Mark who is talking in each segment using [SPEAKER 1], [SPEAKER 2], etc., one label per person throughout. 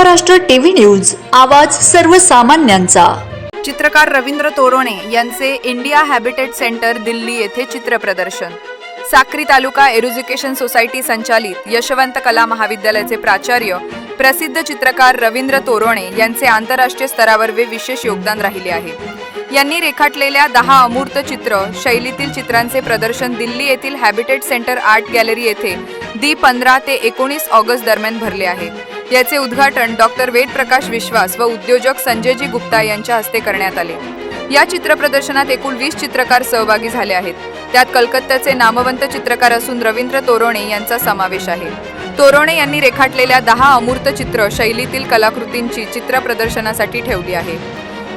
[SPEAKER 1] Maharashtra TV news आवाज सर्वसामान्यांचा.
[SPEAKER 2] चित्रकार रवींद्र तोरोणे यांचे इंडिया हॅबिटेट सेंटर दिल्ली येथे चित्र प्रदर्शन. साक्री तालुका एज्युकेशन सोसायटी संचालित यशवंत कला महाविद्यालयाचे प्राचार्य प्रसिद्ध चित्रकार रवींद्र तोरोणे यांचे आंतरराष्ट्रीय स्तरावर वे विशेष योगदान राहिले आहे. यांनी रेखाटलेल्या दहा अमूर्त चित्र शैलीतील चित्रांचे प्रदर्शन दिल्ली येथील हॅबिटेट सेंटर आर्ट गॅलरी येथे दी पंधरा ते एकोणीस ऑगस्ट दरम्यान भरले आहे. याचे उद्घाटन डॉक्टर वेद प्रकाश विश्वास व उद्योजक संजयजी गुप्ता यांच्या हस्ते करण्यात आले. या चित्र प्रदर्शनात एकूण वीस चित्रकार सहभागी झाले आहेत. त्यात कलकत्त्याचे नामवंत चित्रकार असून रवींद्र तोरोणे यांचा समावेश आहे. तोरोणे यांनी रेखाटलेल्या दहा अमूर्त चित्र शैलीतील कलाकृतींची चित्र प्रदर्शनासाठी ठेवली आहे.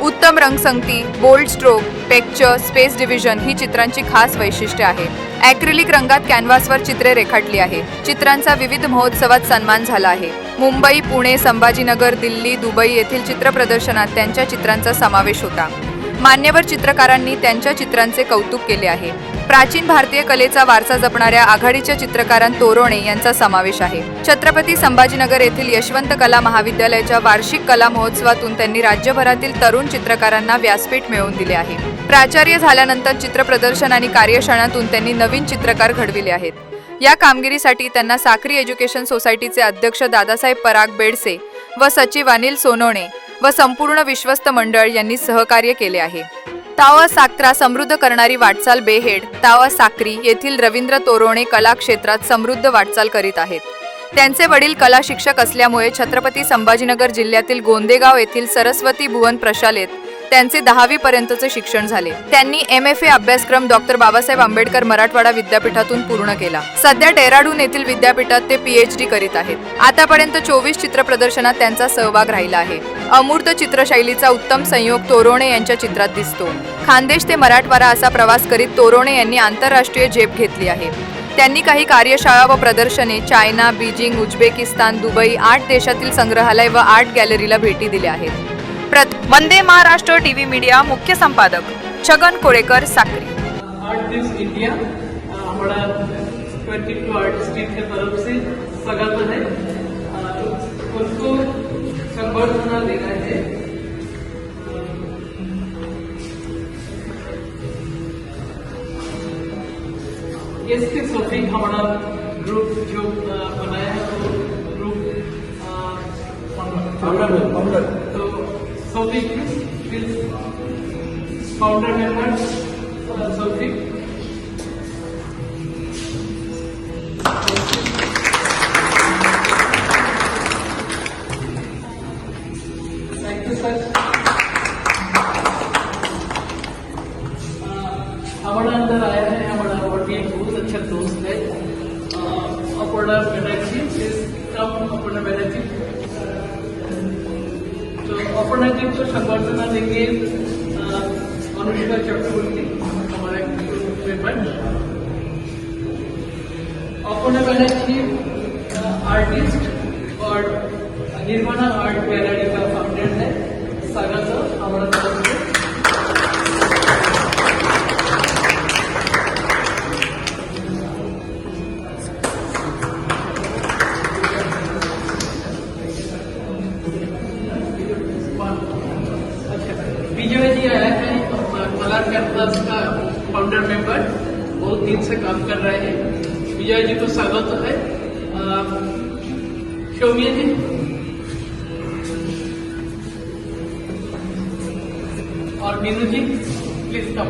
[SPEAKER 2] उत्तम रंगसंगती bold stroke texture space division ही चित्रांची खास वैशिष्ट्य आहे ॲक्रिलिक रंगात कॅनव्हासवर चित्रे रेखाटली आहे चित्रांचा विविध महोत्सवात सन्मान झाला आहे. मुंबई पुणे संभाजीनगर दिल्ली दुबई येथील चित्र प्रदर्शनात त्यांच्या चित्रांचा समावेश होता. मान्यवर चित्रकारांनी त्यांच्या चित्रांचे कौतुक केले आहे. प्राचीन भारतीय कलेचा वारसा जपणाऱ्या आघाडीच्या चित्रकारां तोरोणे यांचा समावेश आहे. छत्रपती संभाजीनगर येथील यशवंत कला महाविद्यालयाच्या वार्षिक कला महोत्सवातून त्यांनी राज्यभरातील तरुण चित्रकारांना व्यासपीठ मिळवून दिले आहे. प्राचार्य झाल्यानंतर चित्र प्रदर्शन आणि कार्यशाळांतून त्यांनी नवीन चित्रकार घडविले आहेत. या कामगिरीसाठी त्यांना साखरी एज्युकेशन सोसायटीचे अध्यक्ष दादासाहेब पराग बेडसे व सचिव अनिल सोनवणे व संपूर्ण विश्वस्त मंडळ यांनी सहकार्य केले आहे. तावा साक्रा समृद्ध करणारी वाटचाल बेहेड तावा साक्री येथील रवींद्र तोरोणे कला क्षेत्रात समृद्ध वाटचाल करीत आहेत. त्यांचे वडील कला शिक्षक असल्यामुळे छत्रपती संभाजीनगर जिल्ह्यातील गोंदेगाव येथील सरस्वती भुवन प्रशालेत त्यांचे दहावी पर्यंतचे शिक्षण झाले. त्यांनी एम एफ ए अभ्यासक्रम डॉक्टर बाबासाहेब आंबेडकर मराठवाडा विद्यापीठातून पूर्ण केला. सध्या डेहराडून येथील विद्यापीठात ते पीएच डी करीत आहेत. आतापर्यंत चोवीस चित्र प्रदर्शनात त्यांचा सहभाग राहिला आहे. अमूर्त चित्रशैलीचा उत्तम संयोग तोरोणे यांच्या चित्रात दिसतो. खानदेश ते मराठवाडा असा प्रवास करीत तोरोणे यांनी आंतरराष्ट्रीय झेप घेतली आहे. त्यांनी काही कार्यशाळा व प्रदर्शने चायना बीजिंग उझबेकिस्तान दुबई आठ देशातील संग्रहालय व आर्ट गॅलरीला भेटी दिल्या आहेत. प्रत वंदे महाराष्ट्र टीव्ही मीडिया मुख्य संपादक छगन कोळेकर साक्री.
[SPEAKER 3] आर्टिस्ट इंडिया अ, हमारा ट्वेंटी टू आर्टिस्ट टीम की तरफ से स्वागत है अ, उनको संबर्धना देना है इसके साथ ही हमारा ग्रुप जो बनाया है वो group founder sulfuric with powder methods uh, thank you sir हमारा अंदर आया है हमारा बहुत अच्छा दोस्त है अपोर्डा बैनर्जी कम बैनर्जी तो अपर्णा जी को संबर्धना देंगे अ, अनुष्का चक्रवर्ती हमारे group member Aparna Banerjee artist और निर्माणा आर्ट गैलरी का फाउंडर है स्वागत है हमारा तरफ से बहुत दिन से काम कर रहे हैं। विजय जी को स्वागत है। शोमिया जी और Meenu ji please come